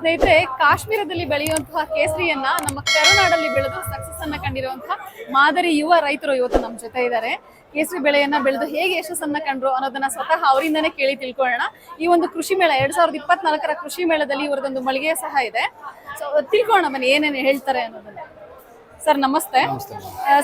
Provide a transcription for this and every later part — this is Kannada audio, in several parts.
ಸ್ನೇಹಿತರೆ, ಕಾಶ್ಮೀರದಲ್ಲಿ ಬೆಳೆಯುವಂತಹ ಕೇಸರಿಯನ್ನ ನಮ್ಮ ಕರುನಾಡಲ್ಲಿ ಬೆಳೆದು ಸಕ್ಸಸ್ ಅನ್ನ ಕಂಡಿರುವಂತಹ ಮಾದರಿ ಯುವ ರೈತರು ಇವತ್ತು ನಮ್ಮ ಜೊತೆ ಇದ್ದಾರೆ. ಕೇಸರಿ ಬೆಳೆಯನ್ನ ಬೆಳೆದು ಹೇಗೆ ಯಶಸ್ಸನ್ನ ಕಂಡ್ರು ಅನ್ನೋದನ್ನ ಸ್ವತಃ ಅವರಿಂದನೇ ಕೇಳಿ ತಿಳ್ಕೊಳ್ಳೋಣ. ಈ ಒಂದು ಕೃಷಿ ಮೇಳ, ಎರಡ್ ಸಾವಿರದ ಇಪ್ಪತ್ನಾಲ್ಕರ ಕೃಷಿ ಮೇಳದಲ್ಲಿ ಇವರದೊಂದು ಮಳಿಗೆ ಸಹ ಇದೆ. ಸೊ ತಿಳ್ಕೊಳ್ಳೋಣ ಬನ್ನಿ ಏನೇನು ಹೇಳ್ತಾರೆ ಅನ್ನೋದನ್ನ. ಸರ್ ನಮಸ್ತೆ.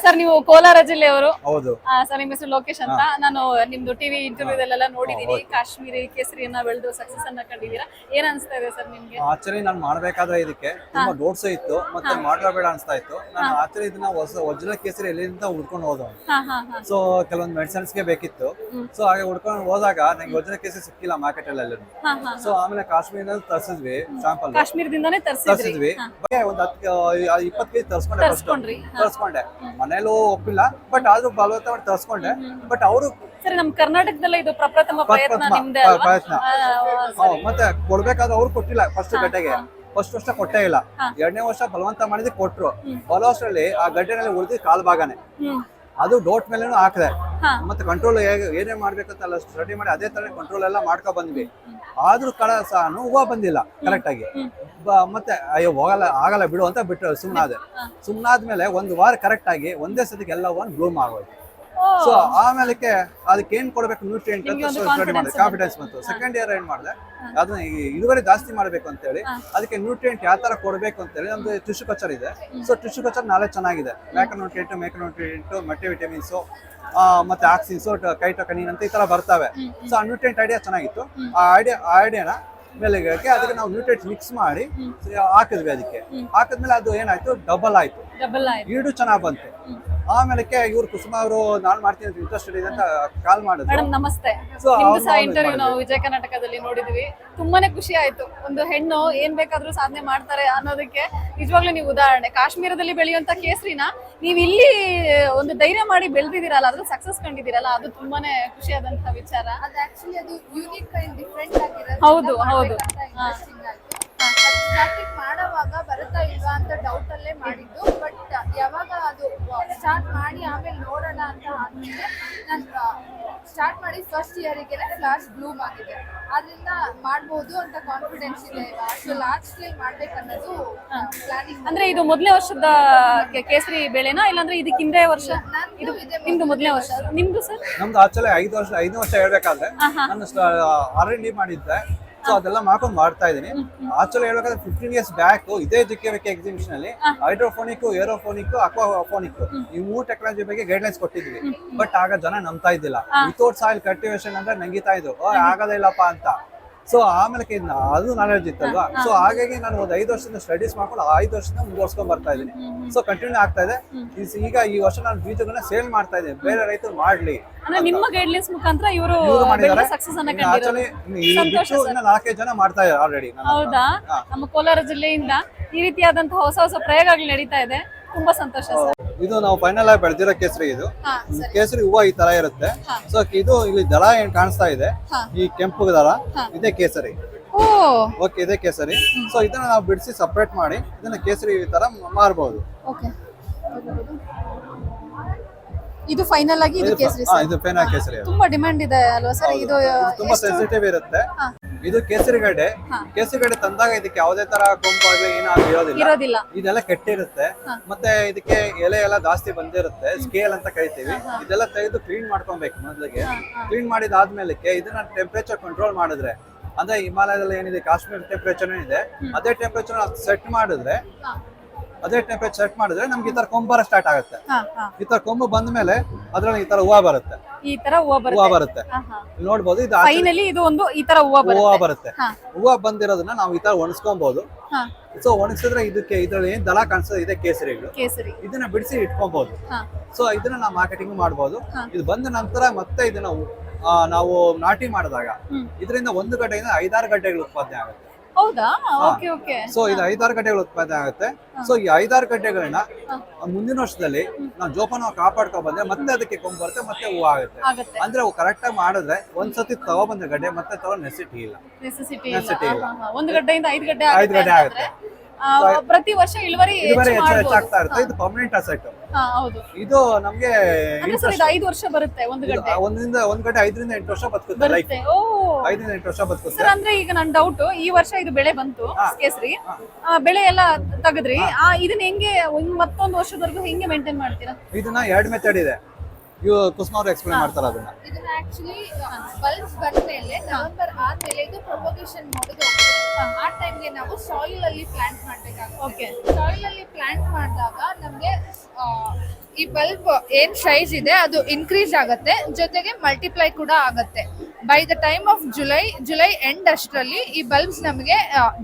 ಸರ್ ನೀವು ಕೋಲಾರ ಜಿಲ್ಲೆಯವರು. ಹೌದು. ಸರ್ ನಿಮ್ಮ ಹೆಸರು ಲೋಕೇಶ್ ಅಂತ. ನಾನು ನಿಮ್ದು ಟಿವಿ ಇಂಟರ್ವ್ಯೂದಲ್ಲೆಲ್ಲ ನೋಡಿದೀನಿ. ಕಾಶ್ಮೀರಿ ಕೇಸರಿಯನ್ನ ಬೆಳೆದು ಸಕ್ಸಸ್ ಅನ್ನ ಕಂಡಿದ್ದೀರಾ? ಏನ್ ಅನ್ಸ್ತಾ ಇದೆ ಸರ್ ನಿಮ್ಗೆ? ಆಕ್ಚುಲಿ ನಾನು ಮಾಡ್ಬೇಕಾದ್ರೆ ಇದಕ್ಕೆ ತುಂಬಾ ಡೋಟ್ಸ್ ಇತ್ತು. ಮತ್ತೆ ಮಾಡ್ಕೋಬೇಡ ಅನ್ಸ್ತಾ ಇತ್ತು. ನಾನು ಆಕ್ಚುಲಿ ಇದನ್ನ ಒರಿಜಿನಲ್ ಕೇಸರಿ ಎಲ್ಲಿಂದ ಹುಡ್ಕೊಂಡು ಹೋದ ಸೊ ಕೆಲವೊಂದು ಮೆಡಿಸನ್ಸ್ಗೆ ಬೇಕಿತ್ತು. ಸೊ ಹಾಗೆ ಹುಡ್ಕೊಂಡು ಹೋದಾಗ ನಂಗೆ ಒರಿಜಿನಲ್ ಕೇಸರಿ ಸಿಕ್ಕಿಲ್ಲ ಮಾರ್ಕೆಟ್ ಅಲ್ಲಿ ಸೊ ಆಮೇಲೆ ಕಾಶ್ಮೀರದಲ್ಲಿ ತರಿಸಿದ್ವಿ ಸ್ಯಾಂಪಲ್ ಕಾಶ್ಮೀರದಿಂದಾನೇ ತರಿಸಿದ್ವಿ. ಒಂದು ಹತ್ತು ಇಪ್ಪತ್ತು ಕೆಜಿ ತರಿಸ್ಕೊಂಡೆ. ತರ್ಸ್ಕೊಂಡ್ರಿ. ತರ್ಸ್ಕೊಂಡೆ. ಮನೇಲೂ ಒಪ್ಪಿಲ್ಲ ಬಟ್ ಆದ್ರೂ ಬಲವಂತ ಮಾಡಿ ತರ್ಸ್ಕೊಂಡೆ. ಬಟ್ ಅವರು ಸರಿ ನಮ್ ಕರ್ನಾಟಕದಲ್ಲೇ ಇದು ಪ್ರಪ್ರಥಮ ಪ್ರಯತ್ನ ಅಲ್ವಾ? ಪ್ರಯತ್ನ. ಆ, ಮತ್ತೆ ಕೊಡ್ಬೇಕಾದ್ರೆ ಅವ್ರು ಕೊಟ್ಟಿಲ್ಲ ಫಸ್ಟ್ ಗಡ್ಡೆಗೆ. ಫಸ್ಟ್ ವರ್ಷ ಕೊಟ್ಟೇ ಇಲ್ಲ. ಎರಡನೇ ವರ್ಷ ಬಲವಂತ ಮಾಡಿದ್ರೆ ಕೊಟ್ರು. ಬಲವಷ್ಟರಲ್ಲಿ ಆ ಗಡ್ಡೆನಲ್ಲಿ ಉಳಿದು ಕಾಲ್ ಭಾಗನೇ ಹ್ಮ್. ಅದು ಡೋಟ್ ಮೇಲೇನು ಹಾಕಿದೆ. ಮತ್ತೆ ಕಂಟ್ರೋಲ್ ಹೇಗೆ ಏನೇ ಮಾಡ್ಬೇಕಂತ ಅಲ್ಲ ಸ್ಟಡಿ ಮಾಡಿ ಅದೇ ತರ ಕಂಟ್ರೋಲ್ ಎಲ್ಲ ಮಾಡ್ಕೊ ಬಂದ್ವಿ. ಆದ್ರೂ ಕಡ ಸಹನು ಹೂವ ಬಂದಿಲ್ಲ ಕರೆಕ್ಟ್ ಆಗಿ. ಮತ್ತೆ ಅಯ್ಯೋ ಹೋಗಲ್ಲ ಆಗಲ್ಲ ಬಿಡು ಅಂತ ಬಿಟ್ಟು ಸುಮ್ಮನಾದೆ ಸುಮ್ಮನಾದ್ಮೇಲೆ ಒಂದು ವಾರ ಕರೆಕ್ಟ್ ಆಗಿ ಒಂದೇ ಸತಿಗೆ ಎಲ್ಲ ಹೂವನ್ ಬ್ಲೂಮ್ ಆಗೋಯ್ತು. ಸೊ ಆಮೇಲೆ ಅದಕ್ಕೆ ಏನ್ ಕೊಡ್ಬೇಕು? ನ್ಯೂಟ್ರಿಯೆಂಟ್ ಅಂತ ಮಾಡಿದೆ. ಕಾನ್ಫಿಡೆನ್ಸ್ ಬಂತು. ಸೆಕೆಂಡ್ ಇಯರ್ ಏನ್ ಮಾಡಿದೆ? ಅದನ್ನ ಇಳುವರಿ ಜಾಸ್ತಿ ಮಾಡ್ಬೇಕು ಅಂತ ಹೇಳಿ ಅದಕ್ಕೆ ನ್ಯೂಟ್ರಿಯೆಂಟ್ ಯಾವ ತರ ಕೊಡಬೇಕು ಅಂತ ಹೇಳಿ ನಮ್ದು ಟಿಶ್ಯೂ ಕಲ್ಚರ್ ಇದೆ. ಸೊ ಟಿಶ್ಯೂ ಕಲ್ಚರ್ ನಾಲೆಜ್ ಚೆನ್ನಾಗಿದೆ. Macro nutrient micro nutrient multi vitamins ಮತ್ತೆ ಆಕ್ಸಿನ್ಸ್ ಕೈಟೋಕನಿನ್ ಅಂತ ಈ ತರ ಬರ್ತವೆ. ಸೊ ಆ ನ್ಯೂಟ್ರಿಯೆಂಟ್ ಐಡಿಯಾ ಚೆನ್ನಾಗಿತ್ತು. ಆ ಐಡಿಯಾ ಆ ಐಡಿಯಾನ ಮೇಲೆ ಅದಕ್ಕೆ ನಾವು ನ್ಯೂಟ್ರಿಯೆಂಟ್ ಮಿಕ್ಸ್ ಮಾಡಿ ಹಾಕಿದ್ವಿ ಅದಕ್ಕೆ. ಹಾಕಿದ್ಮೇಲೆ ಅದು ಏನಾಯ್ತು? ಡಬಲ್ ಆಯ್ತು. ಈಡು ಚೆನ್ನಾಗಿ ಬಂತು. ಆಮೇಲೆ ಇವ್ರು ಕುಸುಮ ಅವರು ನಾನು ಮಾಡ್ತೀನಿ ಅಂತ ಇಂಟ್ರೆಸ್ಟ್ ಇದೆ ಅಂತ ಕಾಲ್ ಮಾಡಿದ್ರು. ಮೇಡಮ್ ನಮಸ್ತೆ. So, ನಿಮ್ದು ಸಹ ನಾವು ಇಂಟರ್ವ್ಯೂ ನಾವು ವಿಜಯ ಕರ್ನಾಟಕದಲ್ಲಿ ನೋಡಿದ್ವಿ. ತುಂಬಾನೇ ಖುಷಿ ಆಯ್ತು. ಒಂದು ಹೆಣ್ಣು ಏನ್ ಬೇಕಾದ್ರೂ ಸಾಧನೆ ಮಾಡ್ತಾರೆ ಅನ್ನೋದಕ್ಕೆ. ನಿಜವಾಗ್ಲೂ ನೀವು ಉದಾಹರಣೆ. ಕಾಶ್ಮೀರದಲ್ಲಿ ಬೆಳೆಯುವಂತ ಕೇಸರಿನ ನೀವು ಇಲ್ಲಿ ಒಂದು ಧೈರ್ಯ ಮಾಡಿ ಬೆಳೆದಿದ್ದೀರಲ್ಲ ಅದ್ರ ಸಕ್ಸಸ್ ಕಂಡಿದ್ದೀರಲ್ಲ ಅದು ತುಂಬಾನೇ ಖುಷಿಯಾದಂತ ವಿಚಾರ. ಅದು ಆಕ್ಚುಲಿ ಅದು ಯೂನಿಕ್ ಅಂಡ್ ಡಿಫ್ರೆಂಟ್ ಆಗಿರೋದು ಹೌದು, ಹೌದು. ಸ್ಟಾರ್ಟಿಂಗ್ ಮಾಡೋವಾಗ ಬರುತ್ತಾ ಇಲ್ವಾ ಅಂತ ಡೌಟ್ ಅಲ್ಲೇ ಮಾಡಿದ್ದು. ಬಟ್ ಯಾವಾಗ ಅದು ಸ್ಟಾರ್ಟ್ ಮಾಡಿ ಆಮೇಲೆ ನೋಡೋಣ ಅಂತ ಆದ್ಮೇಲೆ ನಾನು ಸ್ಟಾರ್ಟ್ ಮಾಡಿ ಫಸ್ಟ್ ಇಯರಿಗೆಲ್ಲ ಫ್ಲಾಶ್ ಬ್ಲೂಮ್ ಆಗಿದೆ. ಅದರಿಂದ ಮಾಡ್ಬೋದು ಅಂತ ಕಾನ್ಫಿಡೆನ್ಸ್ ಇದೆ ಸೊ ಲಾಸ್ಟ್ ಟೈಮ್ ಮಾಡ್ಬೇಕನ್ನೋದು ಪ್ಲಾನಿಂಗ್ ಅಂದ್ರೆ ಇದು ಮೊದಲನೇ ವರ್ಷದ ಕೇಸರಿ ಬೆಳೆನಾ? ಇಲ್ಲಾಂದ್ರೆ ಇದಕ್ಕೆ ಹಿಂದೆ ವರ್ಷ? ಇದು ನಿಮ್ದು ಮೊದಲನೇ ವರ್ಷ. ನಿಮ್ದು ಸರ್? ನಮ್ದು ಆಕ್ಚುಲಿ ಐದು ವರ್ಷ ಐದು ವರ್ಷ ಹೇಳ್ಬೇಕಾದ್ರೆ ನಾನು ಆರ್ ಎನ್ ಡಿ ಮಾಡಿದ್ದೆ. ಸೊ ಅದೆಲ್ಲ ಮಾಡ್ಕೊಂಡು ಮಾಡ್ತಾ ಇದೀನಿ ಆಕ್ಚುಲಿ ಹೇಳ್ಬೇಕಾದ್ರೆ ಫಿಫ್ಟೀನ್ ಇಯರ್ಸ್ ಬ್ಯಾಕ್ ಇದೇ G K V K exhibition ಅಲ್ಲಿ ಹೈಡ್ರೋಫೋನಿಕ್ ಏರೋಫೋನಿಕ್ ಅಕ್ವಾಫೋನಿಕ್ ಈ ಮೂರು ಟೆಕ್ನಾಲಜಿ ಬಗ್ಗೆ ಗೈಡ್ಲೈನ್ಸ್ ಕೊಟ್ಟಿದ್ವಿ ಬಟ್ ಆಗ ಜನ ನಂಬ್ತಾ ಇದ್ದಿಲ್ಲ. ವಿತೌಟ್ ಸಾಯಿಲ್ ಕಲ್ಟಿವೇಶನ್ ಅಂದ್ರೆ ನಂಗಿತಾ ಇದ್ರು. ಆಗದೇ ಇಲ್ಲಪ್ಪ ಅಂತ. ಸೊ ಆಮೇಲೆ ಅದು ನಾಲೆಡ್ಜ್ ಇತ್ತಲ್ವಾ ಸೊ ಹಾಗಾಗಿ ನಾನು ಒಂದು ಐದು ವರ್ಷದಿಂದ ಸ್ಟಡೀಸ್ ಮಾಡ್ಕೊಂಡು ಐದು ವರ್ಷದಿಂದ ಮುಂದುವರ್ಸ್ಕೊಂಡ್ ಬರ್ತಾ ಇದ್ದೀನಿ. ಸೊ ಕಂಟಿನ್ಯೂ ಆಗ್ತಾ ಇದೆ. ಈಗ ಈ ವರ್ಷ ನಾನು ಬೀಜಗಳನ್ನ ಸೇಲ್ ಮಾಡ್ತಾ ಇದ್ದೀನಿ. ಬೇರೆ ರೈತರು ಮಾಡ್ಲಿ. ನಿಮ್ಮ ಗೈಡ್ಲೈನ್ಸ್ ಮುಖಾಂತರ ಇವರು ನಾಲ್ಕೈದು ಜನ ಮಾಡ್ತಾ ಇದ್ದಾರೆ ಆಲ್ರೆಡಿ ಹೌದಾ? ನಮ್ಮ ಕೋಲಾರ ಜಿಲ್ಲೆಯಿಂದ ಈ ರೀತಿಯಾದಂತಹ ಹೊಸ ಹೊಸ ಪ್ರಯೋಗಗಳು ನಡೀತಾ ಇದೆ. ತುಂಬಾ ಸಂತೋಷ ಇದು ನಾವು ಫೈನಲ್ ಆಗಿ ಬೆಳೆದಿರೋ ಕೇಸರಿ ಇದು. ಕೇಸರಿ ಹೂವು ಈ ತರ ಇರುತ್ತೆ. ಸೊ ಇದು ಇಲ್ಲಿ ದಳ ಏನ್ ಕಾಣಿಸ್ತಾ ಇದೆ? ಈ ಕೆಂಪು ದಳ ಇದೇ ಕೇಸರಿ. ಓಕೆ ಇದೇ ಕೇಸರಿ. ಸೊ ಇದನ್ನ ನಾವು ಬಿಡಿಸಿ ಸಪ್ರೇಟ್ ಮಾಡಿ ಇದನ್ನ ಕೇಸರಿ ಈ ತರ ಮಾರ್ಬಹುದು ಇದು ಫೈನಲ್ ಆಗಿ ಇದು ಕೇಸರಿ ಇದು ಫೈನಲ್ ಕೇಸರಿ ತುಂಬಾ ಡಿಮ್ಯಾಂಡ್ ಇದೆ ಅಲ್ವಾ ಸರ್? ಇದು ತುಂಬಾ ಸೆನ್ಸಿಟಿವ್ ಇರುತ್ತೆ. ಇದು ಕೇಸರಿ ಗಡ್ಡೆ ಕೇಸರಿ ಗಡ್ಡೆ ತಂದಾಗ ಇದಕ್ಕೆ ಯಾವುದೇ ತರ ಕೊಂಪು ಆಗ್ಲಿ ಏನಾದ್ರು ಇರೋದಿಲ್ಲ. ಇದೆಲ್ಲ ಕೆಟ್ಟಿರುತ್ತೆ. ಮತ್ತೆ ಇದಕ್ಕೆ ಎಲೆ ಎಲ್ಲ ಜಾಸ್ತಿ ಬಂದಿರುತ್ತೆ. ಸ್ಕೇಲ್ ಅಂತ ಕರಿತೀವಿ. ಇದೆಲ್ಲ ತೆಗೆದು ಕ್ಲೀನ್ ಮಾಡ್ಕೊಬೇಕು ಮೊದಲಿಗೆ. ಕ್ಲೀನ್ ಮಾಡಿದಾದ್ಮೇಲೆ ಇದನ್ನ ಟೆಂಪರೇಚರ್ ಕಂಟ್ರೋಲ್ ಮಾಡಿದ್ರೆ ಅಂದ್ರೆ ಹಿಮಾಲಯದಲ್ಲಿ ಏನಿದೆ ಕಾಶ್ಮೀರ ಟೆಂಪರೇಚರ್ ಏನಿದೆ ಅದೇ ಟೆಂಪರೇಚರ್ ಸೆಟ್ ಮಾಡಿದ್ರೆ. ಅದೇ ಟೆಂಪರೇಚರ್ ಸೆಟ್ ಮಾಡಿದ್ರೆ ನಮ್ಗೆ ಈ ತರ ಕೊಂಬರ ಸ್ಟಾರ್ಟ್ ಆಗುತ್ತೆ. ಈ ತರ ಕೊಂಬು ಬಂದ ಮೇಲೆ ಅದ್ರಲ್ಲಿ ಈ ತರ ಹೂವ ಬರುತ್ತೆ. ಈ ತರ ಹೂವ ಬರುತ್ತೆ. ಬರುತ್ತೆ. ನೋಡ್ಬೋದು ಇದು ಫೈನಲಿ ಇದು ಒಂದು ಈ ತರ ಹೂವ ಹೂವ ಬರುತ್ತೆ. ಬರುತ್ತೆ ಹೂವ ಬಂದಿರೋದನ್ನ ನಾವು ಈ ತರ ಒಣಸ್ಕೊಬಹುದು ಸೊ ಒಣಸಿದ್ರೆ ಇದಕ್ಕೆ ಇದ್ರಲ್ಲಿ ಏನ್ ದಳ ಕಾಣಿಸ್ತದೆ ಇದೆ ಕೇಸರಿಗಳು. ಕೇಸರಿ. ಇದನ್ನ ಬಿಡಿಸಿ ಇಟ್ಕೊಬಹುದು ಸೊ ಇದನ್ನ ನಾವು ಮಾರ್ಕೆಟಿಂಗ್ ಮಾಡಬಹುದು ಇದು ಬಂದ ನಂತರ ಮತ್ತೆ ಇದನ್ನ ನಾವು ನಾಟಿ ಮಾಡಿದಾಗ ಇದರಿಂದ ಒಂದು ಗಡ್ಡೆಯಿಂದ ಐದಾರು ಗಡ್ಡೆಗಳು ಉತ್ಪಾದನೆ ಆಗುತ್ತೆ. ಹೌದಾ? ಓಕೆ ಓಕೆ ಸೊ ಇದು ಐದಾರು ಗಡ್ಡೆಗಳು ಉತ್ಪಾದನೆ ಆಗುತ್ತೆ. ಸೊ ಈ ಐದಾರು ಗಡ್ಡೆಗಳನ್ನ ಮುಂದಿನ ವರ್ಷದಲ್ಲಿ ನಾವು ಜೋಪಾನವಾಗಿ ಕಾಪಾಡ್ಕೊ ಬಂದ್ರೆ ಮತ್ತೆ ಅದಕ್ಕೆ ಕೊಂಬ್ ಬರುತ್ತೆ ಮತ್ತೆ ಹೂವು ಆಗುತ್ತೆ. ಅಂದ್ರೆ ಅವು ಕರೆಕ್ಟ್ ಆಗಿ ಮಾಡಿದ್ರೆ ಒಂದ್ಸತಿ ತಗೊಬಂದ ಗಡ್ಡೆ ಮತ್ತೆ ತಗೋ ನೆಸಿಟಿ ಇಲ್ಲ. ನೆಸಿಟಿ ಇಲ್ಲ. ಒಂದು ಗಡ್ಡೆಯಿಂದ ಐದು ಗಡ್ಡೆ ಐದು ಗಡ್ಡೆ ಆಗುತ್ತೆ ಪ್ರತಿ ವರ್ಷ ಇಳುವರಿ ಇಳುವರಿ ಹೆಚ್ಚು ಹೆಚ್ಚು ಹೆಚ್ಚಾಗ್ತಾ ಇರುತ್ತೆ. ಇದು ಪರ್ಮನೆಂಟ್ ಅಸೆಟ್ ಹೌದು. ಇದು ನಮ್ಗೆ ಅಂದ್ರೆ ಸರ್ ಇದು ಐದು ವರ್ಷ ಬರುತ್ತೆ ಒಂದು ಗಂಟೆ. ಒಂದರಿಂದ ಒಂದ್ ಗಂಟೆ ಐದರಿಂದ ಎಂಟು ವರ್ಷ ಬದುಕುತ್ತೆ ಲೈಫ್ ಬರುತ್ತೆ ಓ. ಐದರಿಂದ ಎಂಟು ವರ್ಷ ಬದುಕುತ್ತೆ. ಸರ್ ಅಂದ್ರೆ ಈಗ ನನ್ ಡೌಟ್ ಈ ವರ್ಷ ಇದು ಬೆಳೆ ಬಂತು ಕೇಸರಿ. ಆ, ಬೆಳೆ ಎಲ್ಲ ತೆಗೆದ್ರಿ. ಆ ಇದನ್ನ ಹೆಂಗೆ ಒಂದ್ ಮತ್ತೊಂದು ವರ್ಷದವರೆಗೂ ಹೆಂಗೆ ಮೇಂಟೈನ್ ಮಾಡ್ತೀರಾ? ಇದನ್ನ ಎರಡ್ ಮೆಥಡ್ ಇದೆ. ಇವು ಕುಸುಮ ಅವ್ರು ಎಕ್ಸ್ಪ್ಲೇನ್ ಮಾಡ್ತಾರೆ ಅದನ್ನ. ಇದನ್ನ ಆಕ್ಚುಲಿ ಬಲ್ಬ್ಸ್ ಬಂದ್ಮೇಲೆ ನವೆಂಬರ್ ಆದ್ಮೇಲೆ ಇದು ಪ್ರೊಪಗೇಷನ್ ಮಾಡೋದು ಆ ನಾವು ಸಾಯಿಲ್ ಅಲ್ಲಿ ಪ್ಲಾಂಟ್ ಮಾಡ್ಬೇಕಾಗುತ್ತೆ. ಸಾಯಿಲ್ ಅಲ್ಲಿ ಪ್ಲಾಂಟ್ ಮಾಡಿದಾಗ ನಮಗೆ ಈ ಬಲ್ಬ್ ಏನ್ ಸೈಜ್ ಇದೆ ಅದು ಇನ್ಕ್ರೀಸ್ ಆಗುತ್ತೆ. ಜೊತೆಗೆ ಮಲ್ಟಿಪ್ಲೈ ಕೂಡ ಆಗುತ್ತೆ. By the time of July July end ಅಷ್ಟರಲ್ಲಿ ಈ ಬಲ್ಬ್ಸ್ ನಮಗೆ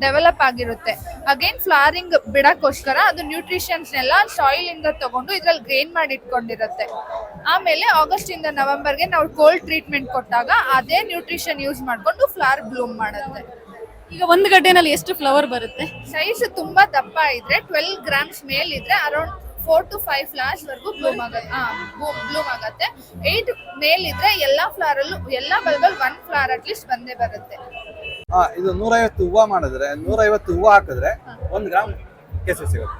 ಡೆವಲಪ್ ಆಗಿರುತ್ತೆ. ಅಗೇನ್ ಫ್ಲಾರಿಂಗ್ ಬಿಡೋಕ್ಕೋಸ್ಕರ ಅದು ನ್ಯೂಟ್ರಿಷನ್ಸ್ ಎಲ್ಲ ಸಾಯಿಲ್ ಇಂದ ತಗೊಂಡು ಇದ್ರಲ್ಲಿ ಗ್ರೇನ್ ಮಾಡಿ ಇಟ್ಕೊಂಡಿರುತ್ತೆ. ಆಮೇಲೆ ಆಗಸ್ಟ್ ಇಂದ ನವೆಂಬರ್ಗೆ ನಾವು ಕೋಲ್ಡ್ ಟ್ರೀಟ್ಮೆಂಟ್ ಕೊಟ್ಟಾಗ ಅದೇ ನ್ಯೂಟ್ರಿಷನ್ ಯೂಸ್ ಮಾಡಿಕೊಂಡು ಫ್ಲವರ್ ಬ್ಲೂಮ್ ಮಾಡುತ್ತೆ. ಈಗ ಒಂದು ಗಡ್ಡೆನಲ್ಲಿ ಎಷ್ಟು ಫ್ಲವರ್ ಬರುತ್ತೆ? ಸೈಜ್ ತುಂಬಾ ದಪ್ಪ ಇದ್ರೆ ಟ್ವೆಲ್ ಗ್ರಾಮ್ಸ್ ಮೇಲ್ ಇದ್ರೆ around four to five flowers ವರೆಗೂ ಬ್ಲೂಮ್ ಆಗುತ್ತೆ. ಬ್ಲೂಮ್ ಆಗುತ್ತೆ. ಏಟ್ ಮೇಲ್ ಇದ್ರೆ ಎಲ್ಲಾ ಫ್ಲವರ್ ಅಲ್ಲೂ ಎಲ್ಲಾ ಬಲ್ಬಲ್ ಒನ್ ಫ್ಲವರ್ ಅಟ್ಲೀಸ್ಟ್ ಬಂದೇ ಬರುತ್ತೆ. ಆ, ಇದು ನೂರೈವತ್ತು ಹೂವ ಮಾಡಿದ್ರೆ ನೂರೈವತ್ತು ಹೂವ ಹಾಕಿದ್ರೆ ಒಂದ್ ಗ್ರಾಮ್ ಕೇಸರಿ ಸಿಗುತ್ತೆ.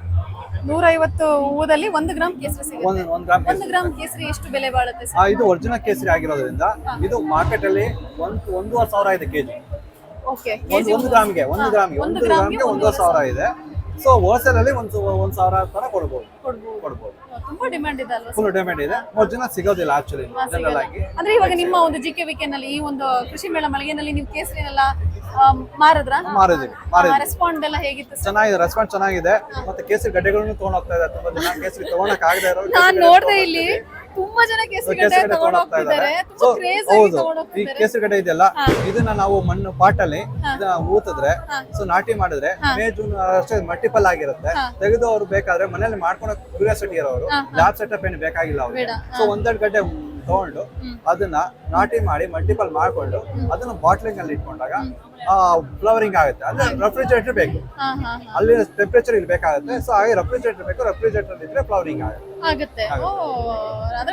ನೂರೈವತ್ತು ಹೂವದಲ್ಲಿ ಒಂದು ಗ್ರಾಮ್ ಕೇಸರಿ ಸಿಗುತ್ತೆ. ಒಂದ್ ಒಂದ್ ಗ್ರಾಮ್ ಒಂದು ಗ್ರಾಮ್ ಕೇಸರಿ ಎಷ್ಟು ಬೆಲೆ ಬಾಳುತ್ತೆ ಆ, ಇದು ಒರಿಜಿನಲ್ ಕೇಸರಿ ಆಗಿರೋದ್ರಿಂದ ಇದು ಮಾರ್ಕೆಟ್ ಅಲ್ಲಿ ಒಂದ್ ಒಂದೂವರೆ ಸಾವಿರ ಐದು ಕೆಜಿ. ಒಂದು ಒಂದು ಗ್ರಾಮ್ಗೆ ಒಂದು ಗ್ರಾಮ್ಗೆ ಒಂದು ಗ್ರಾಮ್ಗೆ ಒಂದು ಸಾವಿರ ಇದೆ. ಸೊ ಹೋಲ್ಸೇಲ್ ಅಲ್ಲಿ ಒಂದು ಒಂದ್ ಸಾವಿರ ತರ ಕೊಡ್ಬೋದು. ಕೊಡ್ಬೋದು. ತುಂಬಾ ಡಿಮ್ಯಾಂಡ್ ಇದೆ ಅಲ್ವಾ ಫುಲ್ ಡಿಮ್ಯಾಂಡ್ ಇದೆ. ಒರಿಜಿನಲ್ ಸಿಗೋದಿಲ್ಲ ಆಕ್ಚುಲಿ ಜನರಲ್ ಆಗಿ ಅಂದ್ರೆ ಇವಾಗ ನಿಮ್ಮ ಒಂದು ಜಿ ಕೆ ನಲ್ಲಿ ಈ ಒಂದು ಕೃಷಿ ಮೇಳ ಮಳಿಗೆನಲ್ಲಿ ನೀವು ಕೇಸರಿನೆಲ್ಲ ಮಾರಿದ್ರೆ? ಮಾರಿದ್ರಾ ಮಾರಿದೀವಿ ಮಾರಿದ್ವಿ ರೆಸ್ಪಾಂಡ್ ಎಲ್ಲ ಹೇಗಿತ್ತು ಚೆನ್ನಾಗಿದೆ ರೆಸ್ಪಾಂಡ್ ಚೆನ್ನಾಗಿದೆ. ಮತ್ತೆ ಕೇಸರಿ ಗಡ್ಡೆಗಳನ್ನು ತಗೊಂಡ್ ಹೋಗ್ತಾ ಇದ್ದಾರೆ ತುಂಬಾ ಜನ. ಕೇಸರಿ ತಗೊಳಕ್ ಆಗದೆ ಇರೋ ನಾನು ನೋಡ್ದೆ ಇಲ್ಲಿ. ತುಂಬಾ ಜನ ಕೇಸರಿ ಗಡ್ಡೆ ಕೇಸರಿ ಗಡ್ಡೆ ತಗೊಂಡ್ ತಗೊಂಡ್ ಹೋಗ್ತಾ ಹೋಗ್ತಿದ್ದಾರೆ ತುಂಬಾ ಸೊ ಕ್ರೇಜ್ ಆಗಿ ಹೌದು ತಗೊಂಡ್ ಈ ಹೋಗ್ತಿದ್ದಾರೆ. ಇದೆಯಲ್ಲ ಇದನ್ನ ನಾವು ಮಣ್ಣು ಪಾಟಲ್ಲಿ ಇದನ್ನ ಊತಿದ್ರೆ ಸೊ ನಾಟಿ ಮಾಡಿದ್ರೆ ಮೇ ಜೂನ್ ಅಷ್ಟೇ ಮಲ್ಟಿಪಲ್ ಆಗಿರುತ್ತೆ. ತೆಗೆದು ಅವ್ರು ಬೇಕಾದ್ರೆ ಮನೇಲಿ ಮಾಡ್ಕೊಳಕ್ ಕ್ಯೂರಿಯಾಸಿಟಿ ಇರೋರು ಲ್ಯಾಬ್ ಸೆಟಪ್ ಏನು ಬೇಕಾಗಿಲ್ಲ ಅವ್ರಿಗೆ. ಸೊ ಒಂದೆರಡು ಗಡ್ಡೆ ತಗೊಂಡು ಅದನ್ನ ನಾಟಿ ಮಾಡಿ ಮಲ್ಟಿಪಲ್ ಮಾಡಿಕೊಂಡು ಅದನ್ನ ಬಾಟ್ಲಿಂಗ್ ಅಲ್ಲಿ ಇಟ್ಕೊಂಡಾಗ ಫ್ಲವರಿಂಗ್ ಆಗುತ್ತೆ. ಅಂದ್ರೆ ರೆಫ್ರಿಜರೇಟರ್ ಬೇಕು. ಅಲ್ಲಿ ಟೆಂಪರೇಚರ್ ಇಲ್ಲಿ ಬೇಕಾಗುತ್ತೆ. ಸೊ ಹಾಗೆ ರೆಫ್ರಿಜರೇಟರ್ ಬೇಕು. ರೆಫ್ರಿಜರೇಟರ್ ಇದ್ರೆ ಫ್ಲವರಿಂಗ್ ಆಗುತ್ತೆ. ಆಗುತ್ತೆ.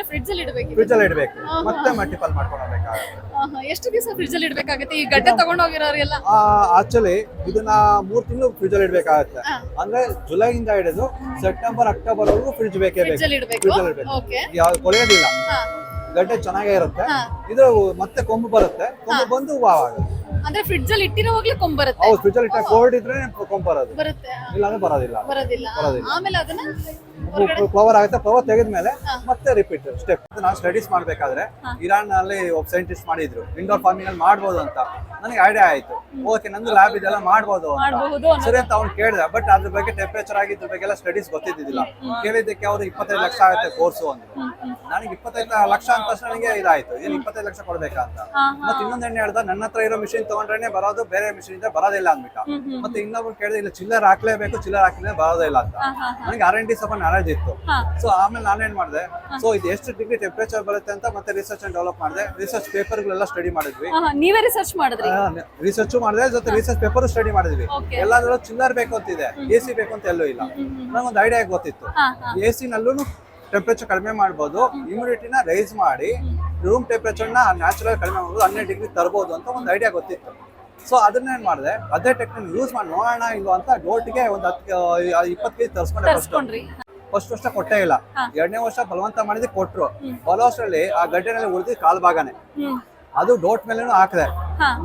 ಫ್ರಿಡ್ಜ್ ಅಲ್ಲಿ ಇಡಬೇಕು ಫ್ರಿಜ್ ಅಲ್ಲಿ ಇಡಬೇಕು. ಮತ್ತೆ ಮಲ್ಟಿಪಲ್ ಮಾಡ್ಕೊಂಡು ಹೋಗ್ಬೇಕಾಗುತ್ತೆ. ಎಷ್ಟು ದಿವಸ ಫ್ರಿಡ್ಜ್ ಅಲ್ಲಿ ಇಡಬೇಕಾಗುತ್ತೆ? ಈ ಗಡ್ಡೆ ತಗೊಂಡ್ ಹೋಗಿರೋರೆಲ್ಲ ಆಕ್ಚುಲಿ ಇದನ್ನ ಮೂರ್ ತಿಂಗಳು ಫ್ರಿಡ್ಜ್ ಅಲ್ಲಿ ಇಡಬೇಕಾಗುತ್ತೆ. ಅಂದ್ರೆ ಜುಲೈ ಇಂದ ಹಿಡಿದು ಸೆಪ್ಟೆಂಬರ್ ಅಕ್ಟೋಬರ್ ವರೆಗೂ ಫ್ರಿಡ್ಜ್ ಬೇಕೇ ಬೇಕು. ಫ್ರಿಡ್ಜ್ ಅಲ್ಲಿ ಇಡಬೇಕು. ಕೊಳೆಯೋದಿಲ್ಲ. ಗಡ್ಡೆ ಚೆನ್ನಾಗೇ ಇರುತ್ತೆ. ಇದು ಮತ್ತೆ ಕೊಂಬು ಬರುತ್ತೆ. ಕೊಂಬು ಬಂದು ವಾವ್ ಆಗುತ್ತೆ. ಅಂದ್ರೆ ಫ್ರಿಡ್ಜ್ ಅಲ್ಲಿ ಇಟ್ಟಿರೋವಾಗ್ಲೇ ಕೊಂಬ್ ಬರುತ್ತೆ? ಹೌದು ಫ್ರಿಡ್ಜ್ ಅಲ್ಲಿ ಇಟ್ಟ ಕೋಲ್ಡ್ ಇದ್ರೆ ಕೊಂಬು ಬರೋದು. ಬರುತ್ತೆ ಇಲ್ಲ ಅಂದ್ರೆ ಬರೋದಿಲ್ಲ. ಬರೋದಿಲ್ಲ. ಆಮೇಲೆ ಅದನ್ನ ಫ್ಲವರ್ ಆಗುತ್ತೆ ಫ್ಲವರ್ ತೆಗೆದ್ಮೇಲೆ ಮತ್ತೆ ರಿಪೀಟ್ ಸ್ಟೆಪ್ ನಾವು ಸ್ಟಡೀಸ್ ಮಾಡ್ಬೇಕಾದ್ರೆ ಇರಾನ್ ಅಲ್ಲಿ ಒಬ್ಬ ಸೈಂಟಿಸ್ಟ್ ಮಾಡಿದ್ರು. ಇಂಡೋರ್ ಫಾರ್ಮಿಂಗ್ ಅಲ್ಲಿ ಮಾಡ್ಬೋದು ಅಂತ. ನನಗೆ ಐಡಿಯಾ ಆಯ್ತು. ಓಕೆ ನಂದು ಲ್ಯಾಬ್ ಇದೆಲ್ಲ ಮಾಡ್ಬೋದು ಸರಿ ಅಂತ ಅವ್ನು ಕೇಳಿದೆ. ಬಟ್ ಅದ್ರ ಬಗ್ಗೆ ಟೆಂಪರೇಚರ್ ಆಗಿದ್ರ ಬಗ್ಗೆ ಎಲ್ಲ ಸ್ಟಡೀಸ್ ಗೊತ್ತಿದ್ದಿಲ್ಲ ಕೇಳಿದ್ದಕ್ಕೆ ಅವ್ರು ಇಪ್ಪತ್ತೈದು ಲಕ್ಷ ಆಗುತ್ತೆ ಕೋರ್ಸು ಅಂದ್ರು ನನಗೆ ಇಪ್ಪತ್ತೈದು ಲಕ್ಷ ಅಂತ ತಕ್ಷಣ ನನಗೆ ಇದಾಯ್ತು. ಏನು ಇಪ್ಪತ್ತೈದು ಲಕ್ಷ ಕೊಡ್ಬೇಕಾ ಅಂತ? ಮತ್ತೆ ಇನ್ನೊಂದ್ ಎಣ್ಣೆ ಹೇಳ್ದ ನನ್ನ ಹತ್ರ ಇರೋ ಮಿಷಿನ್ ತಗೊಂಡ್ರೆ ಬರೋದು ಬೇರೆ ಮಿಷಿನ್ ಇದ್ರೆ ಬರೋದಿಲ್ಲ ಅಂದ್ಬಿಟ್ಟ. ಮತ್ತೆ ಇನ್ನೊಬ್ರು ಕೇಳಿದ ಇಲ್ಲ ಚಿಲ್ಲರ್ ಹಾಕ್ಲೇಬೇಕು ಚಿಲ್ಲರ್ ಹಾಕಿದ್ರೆ ಬರೋದಿಲ್ಲ ಇಲ್ಲ ಅಂತ. ನನಗೆ ಆರ್ ಎನ್ ಡಿ ಸ್ವಲ್ಪ ನಾಲೆಜ್ ಇತ್ತು. ಸೊ ಆಮೇಲೆ ನಾನೇನ್ ಮಾಡಿದೆ? ಸೊ ಇದು ಎಷ್ಟು ಡಿಗ್ರಿ ಟೆಂಪರೇಚರ್ ಬರುತ್ತೆ ಅಂತ ಮತ್ತೆ ರಿಸರ್ಚ್ ಅಂಡ್ ಡೆವಲಪ್ ಮಾಡಿದೆ. ರಿಸರ್ಚ್ ಪೇಪರ್ಗಳೆಲ್ಲ ಸ್ಟಡಿ ಮಾಡಿದ್ವಿ. ನೀವೇ ರಿಸರ್ಚ್ ಮಾಡಿದ್ರಿ? ರಿಸರ್ಚ್ ಮಾಡಿದೆ ಜೊತೆ ರಿಸರ್ಚ್ ಪೇಪರ್ ಸ್ಟಡಿ ಮಾಡಿದ್ವಿ. ಎಲ್ಲಾದ್ರೂ ಚಿಲ್ಲರ್ ಬೇಕು ಅಂತಿದೆ ಎ ಸಿ ಬೇಕು ಅಂತ ಎಲ್ಲೂ ಇಲ್ಲ. ನಂಗೊಂದು ಐಡಿಯಾ ಗೊತ್ತಿತ್ತು. ಎ ಸಿ ನಲ್ಲೂ ಟೆಂಪರೇಚರ್ ಕಡಿಮೆ ಮಾಡ್ಬೋದು ಇಮ್ಯುನಿಟಿನ ರೈಸ್ ಮಾಡಿ ರೂಮ್ ಟೆಂಪರೇಚರ್ನ ನ್ಯಾಚುರಲ್ ಕಡಿಮೆ ಮಾಡ್ಬೋದು ಹನ್ನೆರಡು ಡಿಗ್ರಿ ತರ್ಬೋದು ಅಂತ ಒಂದು ಐಡಿಯಾ ಗೊತ್ತಿತ್ತು. ಸೊ ಅದನ್ನೇನ್ ಮಾಡಿದೆ? ಅದೇ ಟೆಕ್ನಿಕ್ ಯೂಸ್ ಮಾಡಿ ನೋಡೋಣ ಇಲ್ವಾ ಅಂತ ಡೋಟ್ಗೆ ಒಂದು ಹತ್ತು ಇಪ್ಪತ್ತು ಕೆಜಿ ತರಿಸ್ಕೊಂಡೆ ಫಸ್ಟ್ ತರ್ಸ್ಕೊಂಡ್ರಿ. ಫಸ್ಟ್ ವರ್ಷ ಕೊಟ್ಟೇ ಇಲ್ಲ. ಎರಡನೇ ವರ್ಷ ಬಲವಂತ ಮಾಡಿದ್ರೆ ಕೊಟ್ರು. ಬರೋ ವರ್ಷದಲ್ಲಿ ಆ ಗಡ್ಡೆನಲ್ಲಿ ಉಳಿದು ಕಾಲ್ ಭಾಗನೆ ಅದು ಡೋಟ್ ಮೇಲೇನು ಹಾಕಿದೆ.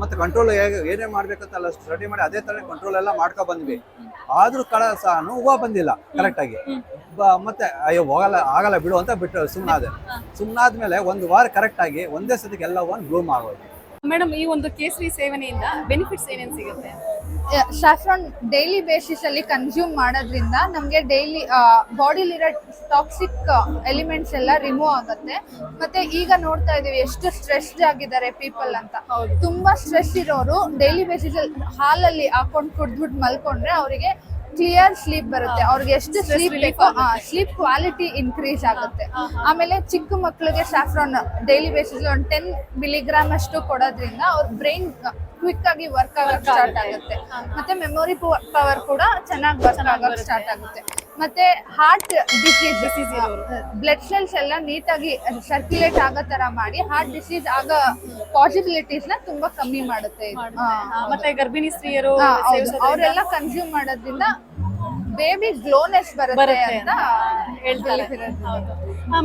ಮತ್ತೆ ಕಂಟ್ರೋಲ್ ಹೇಗೆ ಏನೇ ಮಾಡ್ಬೇಕಂತ ಎಲ್ಲ ಸ್ಟಡಿ ಮಾಡಿ ಅದೇ ತರ ಕಂಟ್ರೋಲ್ ಎಲ್ಲ ಮಾಡ್ಕೊ ಬಂದ್ವಿ. ಆದ್ರೂ ಕಳ ಸಹ ಹೂವ ಬಂದಿಲ್ಲ ಕರೆಕ್ಟ್ ಆಗಿ. ಮತ್ತೆ ಅಯ್ಯೋ ಹೋಗಲ್ಲ ಆಗಲ್ಲ ಬಿಡು ಅಂತ ಬಿಟ್ಟು ಸುಮ್ಮನಾದೆ ಸುಮ್ಮನಾದ್ಮೇಲೆ ಒಂದು ವಾರ ಕರೆಕ್ಟ್ ಆಗಿ ಒಂದೇ ಸತಿಗೆ ಎಲ್ಲ ಒಂದು ಬ್ಲೂಮ್ ಆಗೋದು ಮೇಡಮ್ ಈ ಒಂದು ಕೇಸರಿ ಸೇವನೆಯಿಂದ ಬೆನಿಫಿಟ್ಸ್ ಏನೇನು ಸಿಗುತ್ತೆ? ಸ್ಯಾಫ್ರಾನ್ ಡೈಲಿ ಬೇಸಿಸ್ ಅಲ್ಲಿ ಕನ್ಸ್ಯೂಮ್ ಮಾಡೋದ್ರಿಂದ ನಮಗೆ ಡೈಲಿ ಬಾಡಿಲಿರೋ ಟಾಕ್ಸಿಕ್ ಎಲಿಮೆಂಟ್ಸ್ ಎಲ್ಲ ರಿಮೂವ್ ಆಗುತ್ತೆ. ಮತ್ತೆ ಈಗ ನೋಡ್ತಾ ಇದೀವಿ ಎಷ್ಟು ಸ್ಟ್ರೆಸ್ಡ್ ಆಗಿದ್ದಾರೆ ಪೀಪಲ್ ಅಂತ. ತುಂಬಾ ಸ್ಟ್ರೆಸ್ ಇರೋರು ಡೈಲಿ ಬೇಸಿಸ್ ಅಲ್ಲಿ ಹಾಲಲ್ಲಿ ಹಾಕೊಂಡು ಕುಡ್ದ್ಬಿಟ್ಟು ಮಲ್ಕೊಂಡ್ರೆ ಅವರಿಗೆ ಕ್ಲಿಯರ್ ಸ್ಲೀಪ್ ಬರುತ್ತೆ. ಅವ್ರಿಗೆ ಎಷ್ಟು ಸ್ಲೀಪ್ ಬೇಕೋ ಸ್ಲೀಪ್ ಕ್ವಾಲಿಟಿ ಇನ್ಕ್ರೀಸ್ ಆಗುತ್ತೆ. ಆಮೇಲೆ ಚಿಕ್ಕ ಮಕ್ಕಳಿಗೆ ಸ್ಯಾಫ್ರಾನ್ ಡೈಲಿ ಬೇಸಿಸ್ ಒಂದು ಟೆನ್ ಮಿಲಿಗ್ರಾಮ್ ಅಷ್ಟು ಕೊಡೋದ್ರಿಂದ ಅವ್ರ ಬ್ರೈನ್ ಕ್ವಿಕ್ ಆಗಿ ವರ್ಕ್ ಆಗಕ್ಕೆ ಸ್ಟಾರ್ಟ್ ಆಗುತ್ತೆ. ಮತ್ತೆ ಮೆಮೊರಿ ಪವರ್ ಕೂಡ ಚೆನ್ನಾಗಿ ವರ್ಕ್ ಆಗಕ್ಕೆ ಸ್ಟಾರ್ಟ್ ಆಗುತ್ತೆ. ಮತ್ತೆ heart disease disease blood cells ಎಲ್ಲ ನೀಟಾಗಿ ಸರ್ಕ್ಯುಲೇಟ್ ಆಗೋ ತರ ಮಾಡಿ ಹಾರ್ಟ್ ಡಿಸೀಸ್ ಆಗೋ ಪಾಸಿಬಿಲಿಟೀಸ್ನ ತುಂಬಾ ಕಮ್ಮಿ ಮಾಡುತ್ತೆ ಮತ್ತೆ ಗರ್ಭಿಣಿ ಸ್ತ್ರೀಯರು ಅವರೆಲ್ಲ ಕನ್ಸ್ಯೂಮ್ ಮಾಡೋದ್ರಿಂದ ಬೇಬಿ ಗ್ಲೋನೆಸ್ ಬರುತ್ತೆ ಅಂತ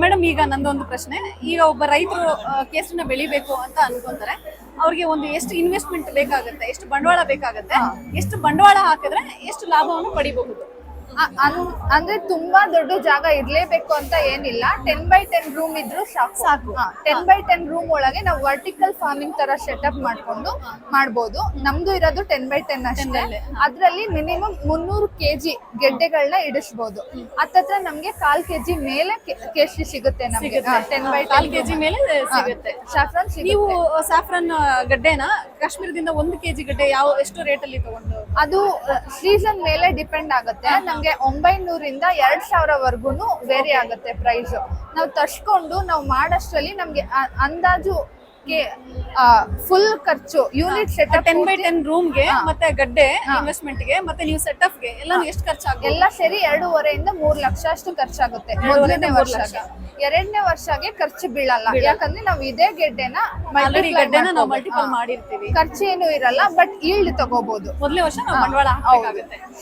ಮೇಡಮ್ ಈಗ ನಂದೊಂದು ಪ್ರಶ್ನೆ. ಈಗ ಒಬ್ಬ ರೈತರು ಕೇಸನ್ನ ಬೆಳಿಬೇಕು ಅಂತ ಅನ್ಕೊಂತಾರೆ. ಅವ್ರಿಗೆ ಒಂದು ಎಷ್ಟು ಇನ್ವೆಸ್ಟ್ಮೆಂಟ್ ಬೇಕಾಗುತ್ತೆ ಎಷ್ಟು ಬಂಡವಾಳ ಬೇಕಾಗುತ್ತೆ ಎಷ್ಟು ಬಂಡವಾಳ ಹಾಕಿದ್ರೆ ಎಷ್ಟು ಲಾಭವನ್ನು ಪಡಿಬಹುದು. ಅಂದ್ರೆ ತುಂಬಾ ದೊಡ್ಡ ಜಾಗ ಇರ್ಲೇಬೇಕು ಅಂತ ಏನಿಲ್ಲ. ಟೆನ್ ಬೈ ಟೆನ್ ರೂಮ್ ಇದ್ರು ಸಾಕು. ಟೆನ್ ಬೈ ಟೆನ್ ರೂಮ್ ಒಳಗೆ ನಾವು ವರ್ಟಿಕಲ್ ಫಾರ್ಮಿಂಗ್ ತರ ಸೆಟಪ್ ಮಾಡ್ಕೊಂಡು ಮಾಡ್ಬೋದು. ನಮ್ದು ಇರೋದು ಟೆನ್ ಬೈ ಟೆನ್ ಅಷ್ಟೇ. ಅದ್ರಲ್ಲಿ ಮಿನಿಮಮ್ ಮುನ್ನೂರು ಕೆಜಿ ಗೆಡ್ಡೆಗಳನ್ನ ಇಡಿಸ್ಬೋದು. ಹತ್ತತ್ರ ನಮ್ಗೆ ಕಾಲ್ ಕೆಜಿ ಮೇಲೆ ಕೆ- ಕೇಸರಿ ಸಿಗುತ್ತೆ ನಮ್ಗೆ. ಟೆನ್ ಬೈ ಕಾಲ್ ಕೆಜಿ ಮೇಲೆ ಸಿಗುತ್ತೆ. ಸಾಫ್ರಾನ್ ನೀವು ಸಾಫ್ರನ್ ಗಡ್ಡೆನ ಕಾಶ್ಮೀರದಿಂದ ಒಂದು ಕೆಜಿ ಗಡ್ಡೆ ಯಾವ ಎಷ್ಟು ರೇಟ್ ಅಲ್ಲಿ ತಗೊಂಡು? ಅದು ಸೀಸನ್ ಮೇಲೆ ಡಿಪೆಂಡ್ ಆಗುತ್ತೆ. ನಮ್ಗೆ ಒಂಬೈನೂರಿಂದ ಎರಡು ಸಾವಿರವರೆಗೂ ವೇರಿ ಆಗುತ್ತೆ ಪ್ರೈಸು ನಾವು ತರ್ಸ್ಕೊಂಡು ನಾವು ಮಾಡೋಷ್ಟರಲ್ಲಿ ನಮಗೆ ಅಂದಾಜು ಫುಲ್ ಖರ್ಚು unit set ten by ten ರೂಮ್ಗೆ ಮತ್ತೆ ಗಡ್ಡೆ ಇನ್ವೆಸ್ಟ್ಮೆಂಟ್ಗೆ ಮತ್ತೆ ನೀವು ಸೆಟಪ್ಗೆ ಎಲ್ಲ ಎಷ್ಟು ಖರ್ಚಾಗುತ್ತೆ ಎಲ್ಲ ಸೇರಿ ಎರಡೂವರೆಯಿಂದ ಮೂರ್ ಲಕ್ಷ ಅಷ್ಟು ಖರ್ಚಾಗುತ್ತೆ. ಮೊದಲನೇ ವರ್ಷ ಎರಡನೇ ವರ್ಷಗೆ ಖರ್ಚು ಬೀಳಲ್ಲ. ಯಾಕಂದ್ರೆ ನಾವು ಇದೇ ಗೆಡ್ಡೆನ ಗಡ್ಡೆನ ನಾವು ಮಲ್ಟಿಪಲ್ ಮಾಡಿರ್ತೀವಿ. ಖರ್ಚು ಏನು ಇರಲ್ಲ ಬಟ್ ಈಲ್ಡ್ ತಗೋಬಹುದು ಮೊದಲನೇ ವರ್ಷ ನಾವು ಬಂಡವಾಳ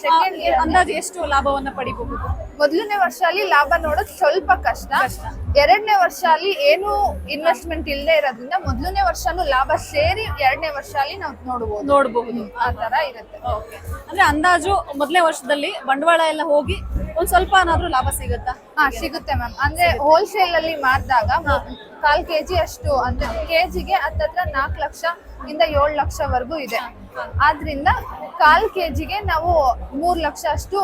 ಸೆಕೆಂಡ್ ಅಂದಾಜು ಎಷ್ಟು ಲಾಭವನ್ನ ಪಡಿಬಹುದು? ಮೊದಲನೇ ವರ್ಷ ಅಲ್ಲಿ ಲಾಭ ನೋಡೋದು ಸ್ವಲ್ಪ ಕಷ್ಟ. ಎರಡನೇ ವರ್ಷ ಅಲ್ಲಿ ಏನು ಇನ್ವೆಸ್ಟ್ಮೆಂಟ್ ಇಲ್ಲದೆ ಇರೋದ್ರಿಂದ ಮೊದಲನೇ ವರ್ಷನೂ ಲಾಭ ಸೇರಿ ಎರಡನೇ ವರ್ಷ ಅಲ್ಲಿ ನಾವು ನೋಡಬಹುದು ನೋಡಬಹುದು ಆ ತರ ಇರುತ್ತೆ. ಓಕೆ ಅಂದ್ರೆ ಅಂದಾಜು ಮೊದಲನೇ ವರ್ಷದಲ್ಲಿ ಬಂಡವಾಳ ಎಲ್ಲ ಹೋಗಿ ಒಂದ್ ಸ್ವಲ್ಪ ಏನಾದ್ರೂ ಲಾಭ ಸಿಗುತ್ತಾ? ಹಾ ಸಿಗುತ್ತೆ ಮ್ಯಾಮ್ ಅಂದ್ರೆ ಹೋಲ್ಸೇಲ್ ಅಲ್ಲಿ ಮಾರಿದಾಗ ಕಾಲ್ ಕೆಜಿ ಅಷ್ಟು ಅಂದ್ರೆ ಕೆಜಿಗೆ ಹತ್ತತ್ರ ನಾಲ್ಕು ಲಕ್ಷ ಇಂದ ಏಳು ಲಕ್ಷವರೆಗೂ ಇದೆ. ಆದ್ರಿಂದ ಕಾಲ್ ಕೆಜಿಗೆ ನಾವು ಮೂರ್ ಲಕ್ಷ ಅಷ್ಟು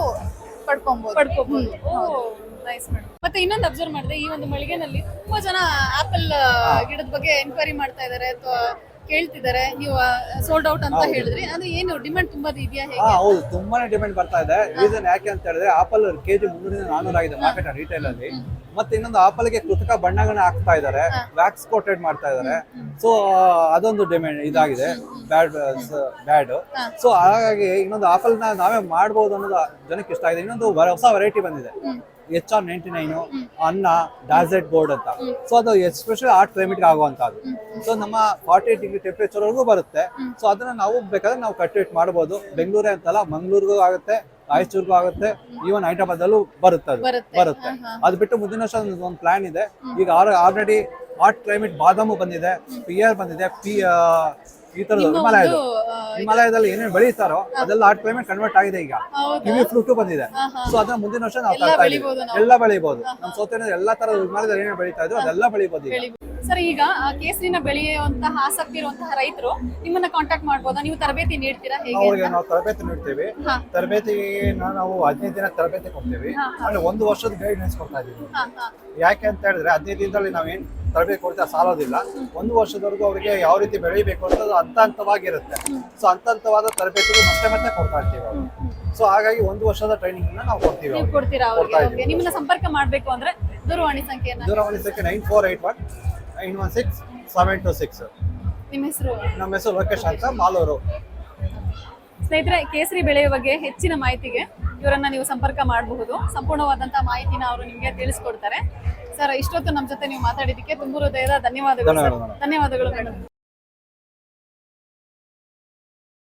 ಪಡ್ಕೊಬಹುದು ಪಡ್ಕೋಬಹುದು ನೈಸ್ ಮೇಡಮ್ ಮತ್ತೆ ಇನ್ನೊಂದು ಅಬ್ಸರ್ವ್ ಮಾಡಿದೆ ಈ ಒಂದು ಮಳಿಗೆನಲ್ಲಿ ತುಂಬಾ ಜನ ಆಪಲ್ ಗಿಡದ ಬಗ್ಗೆ ಎನ್ಕ್ವೈರಿ ಮಾಡ್ತಾ ಇದಾರೆ ಅಥವಾ ಕೇಳ್ತಿದ್ದಾರೆ ನೀವು ಸೋಲ್ಡ್ ಔಟ್ ಅಂತ ಹೇಳಿದ್ರಿ. ಅದು ಏನು ಡಿಮ್ಯಾಂಡ್ ತುಂಬಾ ಇದೆಯಾ ಹೇಗೆ? ಹಾ ಹೌದು ತುಂಬಾನೇ ಡಿಮ್ಯಾಂಡ್ ಬರ್ತಾ ಇದೆ. ರೀಸನ್ ಯಾಕೆ ಅಂತ ಹೇಳಿದ್ರೆ ಆಪಲ್ ಕೆಜಿ ಮುನ್ನೂರಿಂದ ನಾನೂರ ಆಗಿದೆ ಮಾರ್ಕೆಟ್ ರಿಟೇಲ್ ಅಲ್ಲಿ. ಮತ್ತೆ ಇನ್ನೊಂದು ಆಪಲ್ಗೆ ಕೃತಕ ಬಣ್ಣಗಳನ್ನ ಹಾಕ್ತಾ ಇದಾರೆ ವ್ಯಾಕ್ಸ್ ಕೋಟೆಡ್ ಮಾಡ್ತಾ ಇದ್ದಾರೆ ಸೊ ಅದೊಂದು ಡಿಮ್ಯಾಂಡ್ ಇದಾಗಿದೆ. ಬ್ಯಾಡ್ ಬ್ಯಾಡ್ ಸೊ ಹಾಗಾಗಿ ಇನ್ನೊಂದು ಆಪಲ್ನ ನಾವೇ ಮಾಡ್ಬೋದು ಅನ್ನೋದು ಜನಕ್ಕೆ ಇಷ್ಟ ಆಗಿದೆ. ಇನ್ನೊಂದು ಹೊಸ ವೆರೈಟಿ ಬಂದಿದೆ. ಎಚ್ ಆರ್ ನೈಂಟಿ ನೈನು ಅನ್ನ ಡಾಸೆಟ್ ಬೋರ್ಡ್ ಅಂತ. ಸೊ ಅದು ಎಸ್ಪೆಷಲಿ ಆ ಕ್ಲೈಮೇಟ್ಗೆ ಆಗುವಂಥದ್ದು. ಸೊ ನಮ್ಮ ಫಾರ್ಟಿ ಡಿಗ್ರಿ ಟೆಂಪರೇಚರ್ ವರೆಗೂ ಬರುತ್ತೆ. ಸೊ ಅದನ್ನ ನಾವು ಬೇಕಾದ್ರೆ ನಾವು ಕಲ್ಟಿವೇಟ್ ಮಾಡ್ಬೋದು. ಬೆಂಗಳೂರೇ ಅಂತಲ್ಲ ಮಂಗಳೂರಿಗೂ ಆಗುತ್ತೆ ರಾಯಚೂರ್ಗೂ ಆಗುತ್ತೆ ಈವನ್ ಹೈದ್ರಾಬಾದಲ್ಲೂ ಬರುತ್ತೆ ಅದು. ಬರುತ್ತೆ. ಅದು ಬಿಟ್ಟು ಮುಂದಿನ ವರ್ಷ ಒಂದು ಪ್ಲಾನ್ ಇದೆ. ಈಗ ಆಲ್ರೆಡಿ ಹಾಟ್ ಕ್ಲೈಮೇಟ್ ಬಾದಾಮು ಬಂದಿದೆ ಪಿಯರ್ ಬಂದಿದೆ ಪಿ ಈ ತರದ ಹಿಮಾಲಯದ ಹಿಮಾಲಯದಲ್ಲಿ ಏನೇನು ಬೆಳೀತಾರೋ ಅದೆಲ್ಲ ಹಾಟ್ ಕ್ಲೈಮೇಟ್ ಕನ್ವರ್ಟ್ ಆಗಿದೆ ಈಗ. ಕಿವಿ ಫ್ರೂಟ್ ಬಂದಿದೆ. ಸೊ ಅದನ್ನ ಮುಂದಿನ ವರ್ಷ ನಾವು ತರ್ತಾ ಇದೀವಿ. ಎಲ್ಲ ಬೆಳಿಬಹುದು ನಮ್ಮ ಸೌತ್ ಎಲ್ಲಾ ತರ ಹಿಮಾಲಯದಲ್ಲಿ ಏನೇನು ಬೆಳೀತಾ ಇದ್ರು ಅದೆಲ್ಲ ಬೆಳಿಬಹುದು ಸರ್ ಈಗ ಆ, ಕೇಸರಿನ ಬೆಳೆಯುವಂತಹ ಆಸಕ್ತಿ ಇರುವಂತಹ ರೈತರು ನಿಮ್ಮನ್ನ ಕಾಂಟ್ಯಾಕ್ಟ್ ಮಾಡ್ಬೋದಾ. ನೀವು ತರಬೇತಿ ನೀಡ್ತೀರಾ ಹೇಗೆ ಅವ್ರಿಗೆ ನಾವು ತರಬೇತಿ ನೀಡ್ತೀವಿ. ತರಬೇತಿ ನಾವು ಹದಿನೈದು ದಿನ ತರಬೇತಿ ಕೊಡ್ತೀವಿ. ಅಂದ್ರೆ ಒಂದು ವರ್ಷದ ಗೈಡ್ನೆನ್ಸ್ ಕೊಡ್ತಾ ಇದೀವಿ ಹಾ, ಹಾ. ಯಾಕೆ ಅಂತ ಹೇಳಿದ್ರೆ ಹದಿನೈದು ದಿನದಲ್ಲಿ ನಾವೇನ್ ತರಬೇತಿ ಕೊಡ್ತಾ ಸಾಲೋದಿಲ್ಲ. ಒಂದು ವರ್ಷದವರೆಗೂ ಅವರಿಗೆ ಯಾವ ರೀತಿ ಬೆಳಿಬೇಕು ಅಂತ ಅದು ಹಂತ ಹಂತವಾಗಿರುತ್ತೆ. ಸೊ ಹಂತ ಹಂತವಾದ ತರಬೇತಿ ಮತ್ತೆ ಮತ್ತೆ ಕೊಡ್ತಾ ಇರ್ತೀವಿ ಅವ್ರಿಗೆ ಸೊ ಹಾಗಾಗಿ ಒಂದು ವರ್ಷದ ಟ್ರೈನಿಂಗ್ ನಾವು ಕೊಡ್ತೀವಿ ನೀವು ಅವ್ರಿಗೆ. ಕೊಡ್ತೀರಾ ಅವ್ರಿಗೆ? ನಿಮ್ಮನ್ನ ಸಂಪರ್ಕ ಮಾಡ್ಬೇಕು ಅಂದ್ರೆ ದೂರವಾಣಿ ಸಂಖ್ಯೆ ದೂರವಾಣಿ ಸಂಖ್ಯೆ nine four eight one. Nine one six seven two six. ನಿಮ್ಮ ಹೆಸರು? ನಮ್ಮ ಹೆಸರು ಲೋಕೇಶ್ ಅಂತ ಮಾಲೂರು. ಸ್ನೇಹಿತರೆ ಕೇಸರಿ ಬೆಳೆಯ ಬಗ್ಗೆ ಹೆಚ್ಚಿನ ಮಾಹಿತಿಗೆ ಇವರನ್ನ ನೀವು ಸಂಪರ್ಕ ಮಾಡಬಹುದು. ಸಂಪೂರ್ಣವಾದಂತಹ ಮಾಹಿತಿನ ಅವರು ನಿಮಗೆ ತಿಳಿಸ್ಕೊಡ್ತಾರೆ. ಸರ್ ಇಷ್ಟೊತ್ತು ನಮ್ಮ ಜೊತೆ ನೀವು ಮಾತಾಡಿದ್ದಕ್ಕೆ ತುಂಬ ಹೃದಯದ ಧನ್ಯವಾದಗಳು ಸರ್. ಧನ್ಯವಾದಗಳು. ಧನ್ಯವಾದಗಳು ಮೇಡಮ್.